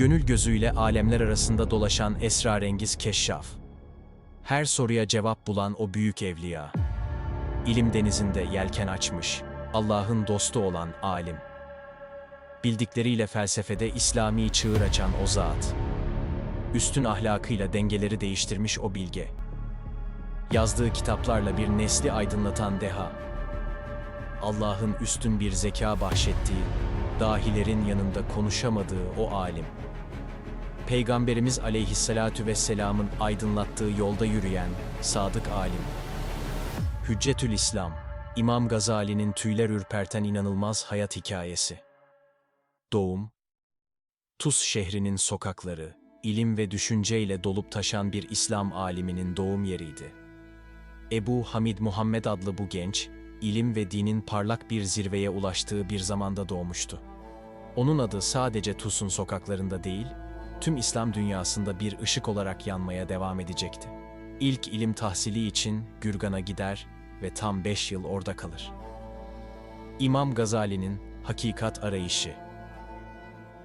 Gönül gözüyle alemler arasında dolaşan esrarengiz keşşaf. Her soruya cevap bulan o büyük evliya. İlim denizinde yelken açmış, Allah'ın dostu olan alim. Bildikleriyle felsefede İslami çığır açan o zat. Üstün ahlakıyla dengeleri değiştirmiş o bilge. Yazdığı kitaplarla bir nesli aydınlatan deha. Allah'ın üstün bir zeka bahşettiği, dahilerin yanında konuşamadığı o alim. Peygamberimiz aleyhissalatu vesselamın aydınlattığı yolda yürüyen sadık alim. Hüccetül İslam, İmam Gazali'nin tüyler ürperten inanılmaz hayat hikayesi. Doğum, Tuz şehrinin sokakları, ilim ve düşünceyle dolup taşan bir İslam aliminin doğum yeriydi. Ebu Hamid Muhammed adlı bu genç, ilim ve dinin parlak bir zirveye ulaştığı bir zamanda doğmuştu. Onun adı sadece Tus'un sokaklarında değil, tüm İslam dünyasında bir ışık olarak yanmaya devam edecekti. İlk ilim tahsili için Gürgan'a gider ve tam beş yıl orada kalır. İmam Gazali'nin hakikat arayışı.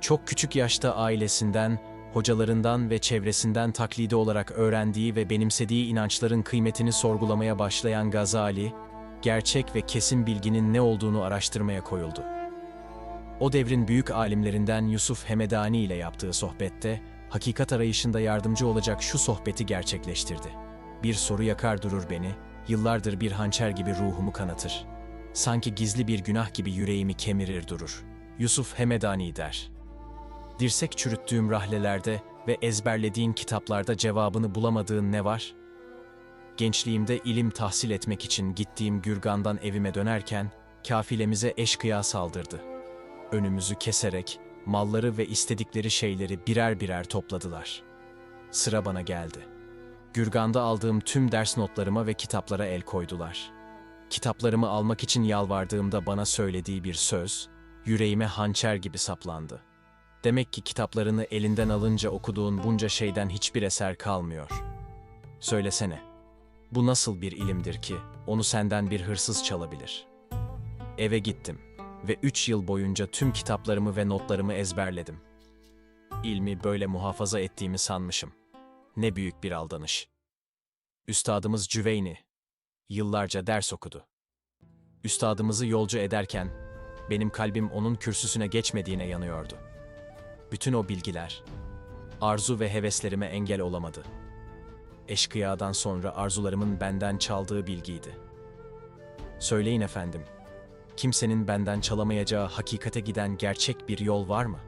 Çok küçük yaşta ailesinden, hocalarından ve çevresinden taklidi olarak öğrendiği ve benimsediği inançların kıymetini sorgulamaya başlayan Gazali, gerçek ve kesin bilginin ne olduğunu araştırmaya koyuldu. O devrin büyük alimlerinden Yusuf Hemedani ile yaptığı sohbette, hakikat arayışında yardımcı olacak şu sohbeti gerçekleştirdi. Bir soru yakar durur beni, yıllardır bir hançer gibi ruhumu kanatır. Sanki gizli bir günah gibi yüreğimi kemirir durur. Yusuf Hemedani der. Dirsek çürüttüğüm rahlelerde ve ezberlediğin kitaplarda cevabını bulamadığın ne var? Gençliğimde ilim tahsil etmek için gittiğim Gürgan'dan evime dönerken kafilemize eşkıya saldırdı. Önümüzü keserek malları ve istedikleri şeyleri birer birer topladılar. Sıra bana geldi. Gürgan'da aldığım tüm ders notlarıma ve kitaplara el koydular. Kitaplarımı almak için yalvardığımda bana söylediği bir söz, yüreğime hançer gibi saplandı. Demek ki kitaplarını elinden alınca okuduğun bunca şeyden hiçbir eser kalmıyor. Söylesene, bu nasıl bir ilimdir ki onu senden bir hırsız çalabilir? Eve gittim ve üç yıl boyunca tüm kitaplarımı ve notlarımı ezberledim. İlmi böyle muhafaza ettiğimi sanmışım. Ne büyük bir aldanış. Üstadımız Cüveyni, yıllarca ders okudu. Üstadımızı yolcu ederken, benim kalbim onun kürsüsüne geçmediğine yanıyordu. Bütün o bilgiler, arzu ve heveslerime engel olamadı. Eşkıyadan sonra arzularımın benden çaldığı bilgiydi. Söyleyin efendim, kimsenin benden çalamayacağı hakikate giden gerçek bir yol var mı?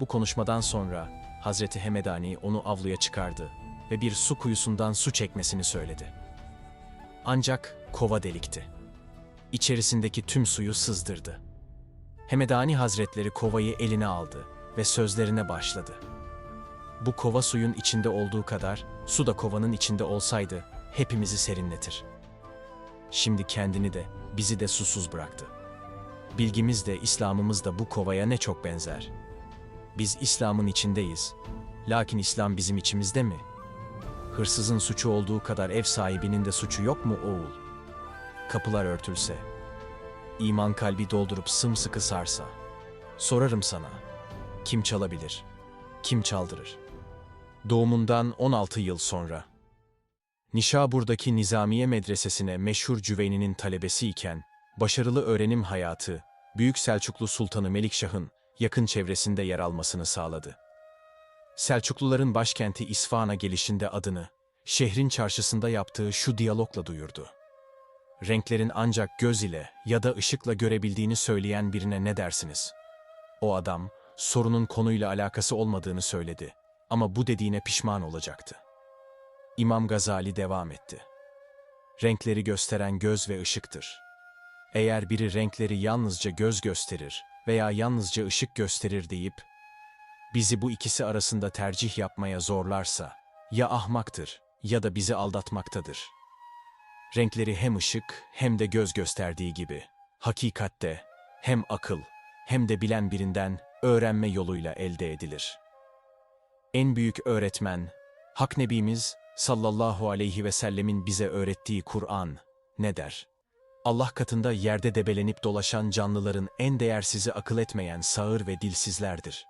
Bu konuşmadan sonra Hazreti Hemedani onu avluya çıkardı ve bir su kuyusundan su çekmesini söyledi. Ancak kova delikti. İçerisindeki tüm suyu sızdırdı. Hemedani Hazretleri kovayı eline aldı ve sözlerine başladı. Bu kova suyun içinde olduğu kadar su da kovanın içinde olsaydı hepimizi serinletir. Şimdi kendini de bizi de susuz bıraktı. Bilgimiz de İslam'ımız da bu kovaya ne çok benzer. Biz İslam'ın içindeyiz. Lakin İslam bizim içimizde mi? Hırsızın suçu olduğu kadar ev sahibinin de suçu yok mu oğul? Kapılar örtülse, iman kalbi doldurup sımsıkı sarsa, sorarım sana, kim çalabilir, kim çaldırır? Doğumundan 16 yıl sonra, Nişabur'daki Nizamiye Medresesi'ne meşhur Cüveyni'nin talebesi iken, başarılı öğrenim hayatı, Büyük Selçuklu Sultanı Melikşah'ın yakın çevresinde yer almasını sağladı. Selçukluların başkenti İsfahan'a gelişinde adını, şehrin çarşısında yaptığı şu diyalogla duyurdu. Renklerin ancak göz ile ya da ışıkla görebildiğini söyleyen birine ne dersiniz? O adam, sorunun konuyla alakası olmadığını söyledi ama bu dediğine pişman olacaktı. İmam Gazali devam etti. Renkleri gösteren göz ve ışıktır. Eğer biri renkleri yalnızca göz gösterir veya yalnızca ışık gösterir deyip, bizi bu ikisi arasında tercih yapmaya zorlarsa, ya ahmaktır ya da bizi aldatmaktadır. Renkleri hem ışık hem de göz gösterdiği gibi, hakikatte hem akıl hem de bilen birinden öğrenme yoluyla elde edilir. En büyük öğretmen, Hak Nebimiz sallallahu aleyhi ve sellemin bize öğrettiği Kur'an ne der? Allah katında yerde debelenip dolaşan canlıların en değersizi akıl etmeyen sağır ve dilsizlerdir.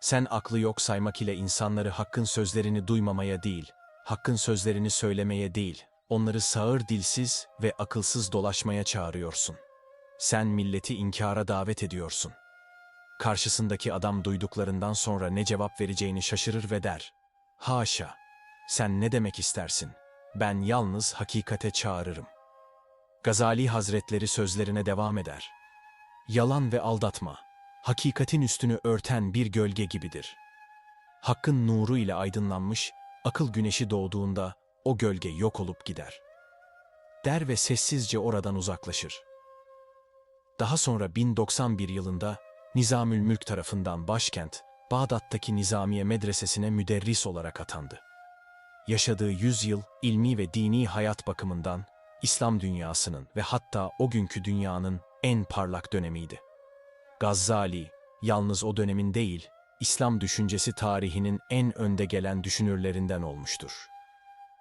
Sen aklı yok saymak ile insanları hakkın sözlerini duymamaya değil, hakkın sözlerini söylemeye değil, onları sağır dilsiz ve akılsız dolaşmaya çağırıyorsun. Sen milleti inkara davet ediyorsun. Karşısındaki adam duyduklarından sonra ne cevap vereceğini şaşırır ve der. Haşa, sen ne demek istersin? Ben yalnız hakikate çağırırım. Gazali Hazretleri sözlerine devam eder. Yalan ve aldatma, hakikatin üstünü örten bir gölge gibidir. Hakkın nuru ile aydınlanmış, akıl güneşi doğduğunda o gölge yok olup gider. Der ve sessizce oradan uzaklaşır. Daha sonra 1091 yılında Nizamül Mülk tarafından başkent, Bağdat'taki Nizamiye Medresesi'ne müderris olarak atandı. Yaşadığı yüzyıl ilmi ve dini hayat bakımından İslam dünyasının ve hatta o günkü dünyanın en parlak dönemiydi. Gazzali, yalnız o dönemin değil, İslam düşüncesi tarihinin en önde gelen düşünürlerinden olmuştur.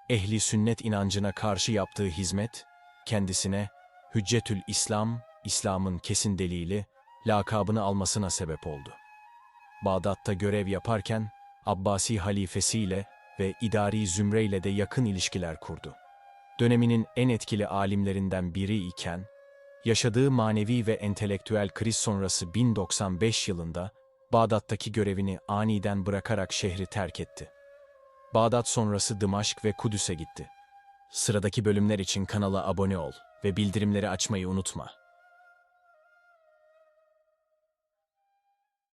Ehli sünnet inancına karşı yaptığı hizmet, kendisine Hüccetül İslam, İslam'ın kesin delili, lakabını almasına sebep oldu. Bağdat'ta görev yaparken Abbasi halifesiyle ve idari zümreyle de yakın ilişkiler kurdu. Döneminin en etkili alimlerinden biri iken, yaşadığı manevi ve entelektüel kriz sonrası 1095 yılında Bağdat'taki görevini aniden bırakarak şehri terk etti. Bağdat sonrası Dımaşk ve Kudüs'e gitti. Sıradaki bölümler için kanala abone ol ve bildirimleri açmayı unutma.